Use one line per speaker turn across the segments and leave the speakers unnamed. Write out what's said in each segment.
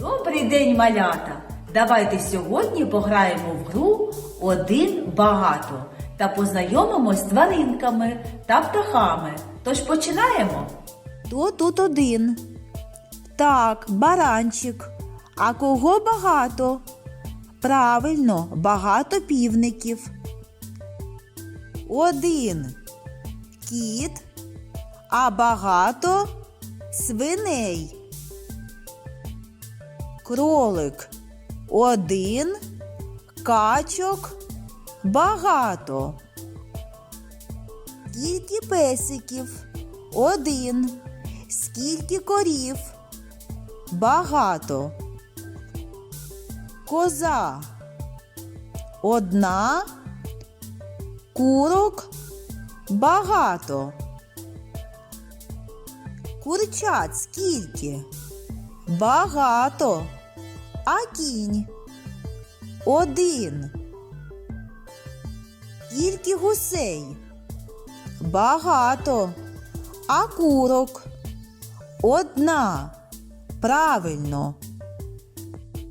Добрий день, малята! Давайте сьогодні пограємо в гру один багато та познайомимось з тваринками та птахами. Тож починаємо.
Хто тут один? Так, баранчик. А кого багато? Правильно, багато півників. Один кіт, а багато свиней. Кролик один, качок багато. Скільки песиків? Один. Скільки корів? Багато. Коза. Одна. Курок багато. Курчат скільки? Багато. А кінь? Один. Скільки гусей? Багато. А курок? Одна. Правильно.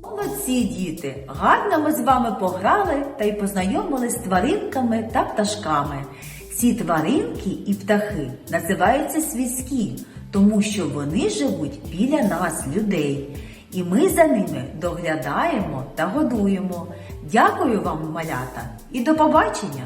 Молодці, діти! Гарно ми з вами пограли та й познайомились з тваринками та пташками. Ці тваринки і птахи називаються свійські, тому що вони живуть біля нас, людей. І ми за ними доглядаємо та годуємо. Дякую вам, малята, і до побачення!